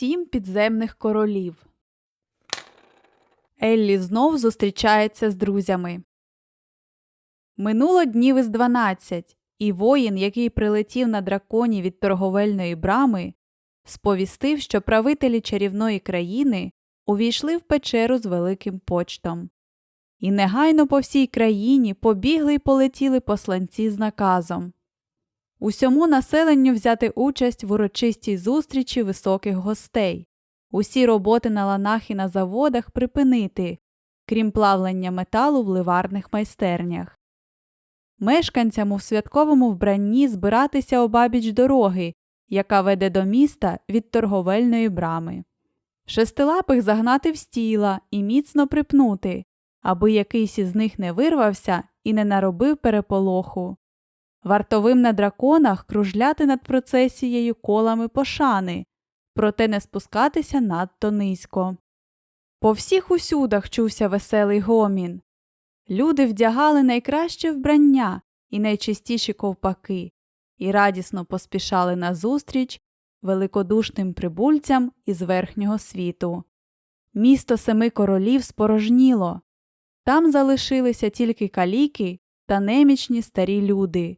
Сім підземних королів. Еллі знов зустрічається з друзями. Минуло днів із дванадцять, і воїн, який прилетів на драконі від торговельної брами, сповістив, що правителі чарівної країни увійшли в печеру з великим почтом. І негайно по всій країні побігли й полетіли посланці з наказом усьому населенню взяти участь в урочистій зустрічі високих гостей, усі роботи на ланах і на заводах припинити, крім плавлення металу в ливарних майстернях. Мешканцям у святковому вбранні збиратися обабіч дороги, яка веде до міста від торговельної брами. Шестилапих загнати в стіла і міцно припнути, аби якийсь із них не вирвався і не наробив переполоху. Вартовим на драконах кружляти над процесією колами пошани, проте не спускатися надто низько. По всіх усюдах чувся веселий гомін. Люди вдягали найкраще вбрання і найчистіші ковпаки, і радісно поспішали назустріч великодушним прибульцям із верхнього світу. Місто семи королів спорожніло. Там залишилися тільки каліки та немічні старі люди.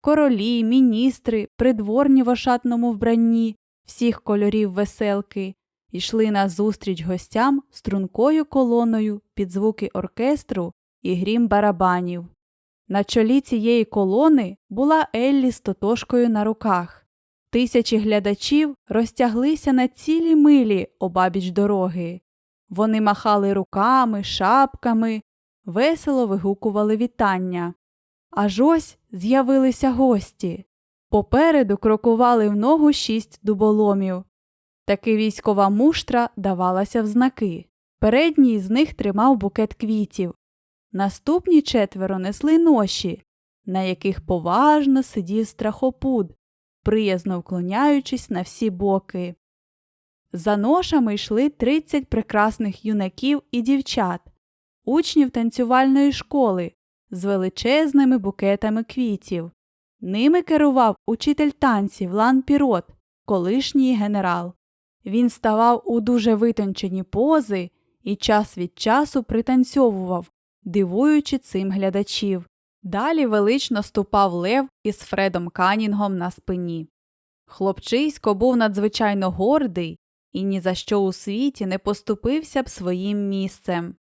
Королі, міністри, придворні в ошатному вбранні всіх кольорів веселки йшли назустріч гостям стрункою колоною під звуки оркестру і грім барабанів. На чолі цієї колони була Еллі з тотошкою на руках. Тисячі глядачів розтяглися на цілі милі обабіч дороги. Вони махали руками, шапками, весело вигукували вітання. Аж ось з'явилися гості. Попереду крокували в ногу шість дуболомів. Таки військова муштра давалася в знаки. Передній з них тримав букет квітів. Наступні четверо несли ноші, на яких поважно сидів страхопуд, приязно вклоняючись на всі боки. За ношами йшли тридцять прекрасних юнаків і дівчат, учнів танцювальної школи з величезними букетами квітів. Ними керував учитель танців Лан Пірот, колишній генерал. Він ставав у дуже витончені пози і час від часу пританцьовував, дивуючи цим глядачів. Далі велично ступав Лев із Фредом Канінгом на спині. Хлопчисько був надзвичайно гордий і ні за що у світі не поступився б своїм місцем.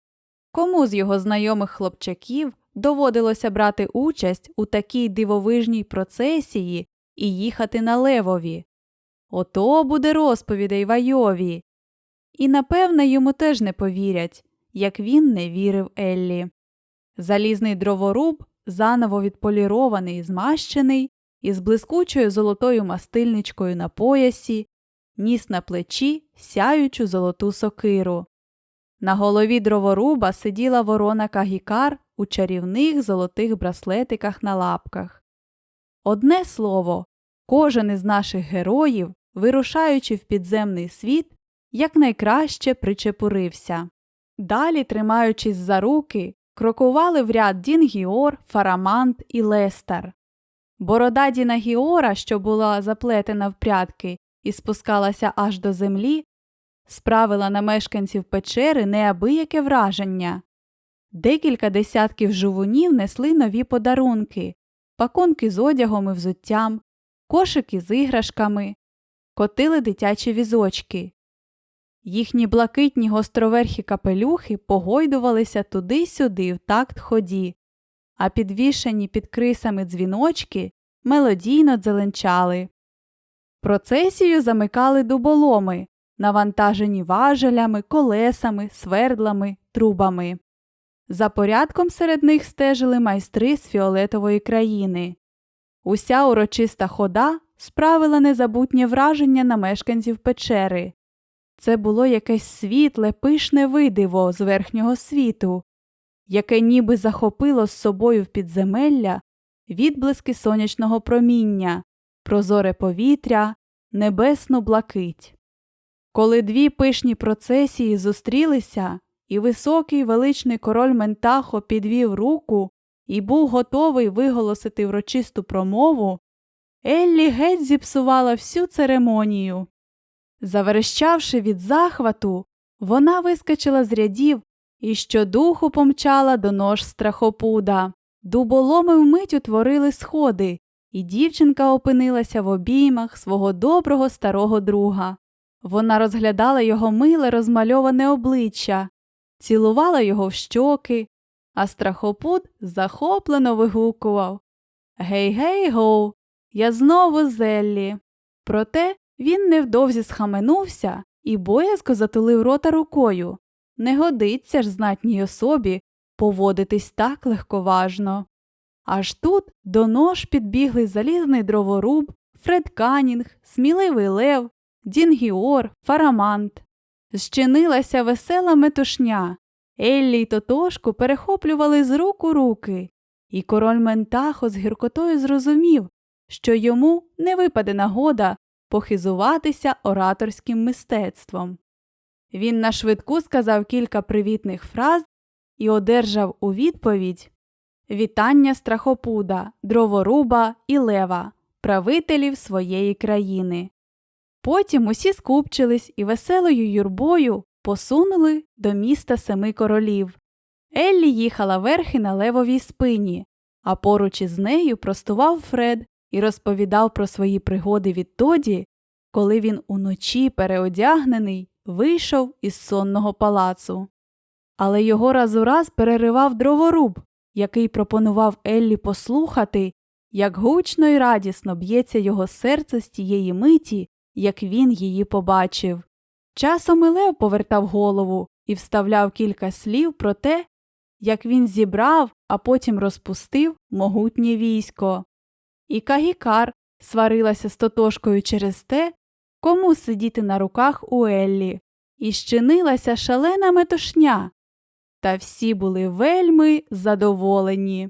Кому з його знайомих хлопчаків доводилося брати участь у такій дивовижній процесії і їхати на левові? Ото буде розповідей Вайові. І, напевне, йому теж не повірять, як він не вірив Еллі. Залізний дроворуб, заново відполірований і змащений, із блискучою золотою мастильничкою на поясі, ніс на плечі сяючу золоту сокиру. На голові дроворуба сиділа ворона Кагікар у чарівних золотих браслетиках на лапках. Одне слово, кожен із наших героїв, вирушаючи в підземний світ, якнайкраще причепурився. Далі, тримаючись за руки, крокували в ряд Дінгіор, Фарамант і Лестер. Борода Діна Гіора, що була заплетена в прядки і спускалася аж до землі, справила на мешканців печери неабияке враження. Декілька десятків жувунів несли нові подарунки, пакунки з одягом і взуттям, кошики з іграшками, котили дитячі візочки. Їхні блакитні гостроверхі капелюхи погойдувалися туди-сюди в такт ході, а підвішені під крисами дзвіночки мелодійно дзеленчали. Процесію замикали дуболоми, навантажені важелями, колесами, свердлами, трубами. За порядком серед них стежили майстри з фіолетової країни. Уся урочиста хода справила незабутнє враження на мешканців печери. Це було якесь світле, пишне видиво з верхнього світу, яке ніби захопило з собою в підземелля відблиски сонячного проміння, прозоре повітря, небесну блакить. Коли дві пишні процесії зустрілися, і високий величний король Ментахо підвів руку і був готовий виголосити врочисту промову, Еллі геть зіпсувала всю церемонію. Заверещавши від захвату, вона вискочила з рядів і щодуху помчала до нож страхопуда. Дуболоми вмить утворили сходи, і дівчинка опинилася в обіймах свого доброго старого друга. Вона розглядала його миле розмальоване обличчя, цілувала його в щоки, а страхопуд захоплено вигукував Гей, гей, гоу, я знову зеллі. Проте він невдовзі схаменувся і боязко затулив рота рукою. Не годиться ж знатній особі поводитись так легковажно. Аж тут до нож підбігли залізний дроворуб, Фред Канінг, сміливий лев, Дінгіор, Фарамант. Зчинилася весела метушня. Еллі й Тотошку перехоплювали з рук у руки, і король Ментахо з гіркотою зрозумів, що йому не випаде нагода похизуватися ораторським мистецтвом. Він на швидку сказав кілька привітних фраз і одержав у відповідь вітання страхопуда, дроворуба і лева, правителів своєї країни. Потім усі скупчились і веселою юрбою посунули до міста Семи королів. Еллі їхала верхи на левовій спині, а поруч із нею простував Фред і розповідав про свої пригоди відтоді, коли він уночі переодягнений вийшов із сонного палацу. Але його раз у раз переривав дроворуб, який пропонував Еллі послухати, як гучно й радісно б'ється його серце з тієї миті, як він її побачив. Часом і Лев повертав голову і вставляв кілька слів про те, як він зібрав, а потім розпустив могутнє військо. І Кагікар сварилася з Тотошкою через те, кому сидіти на руках у Еллі, і щинилася шалена метушня. Та всі були вельми задоволені.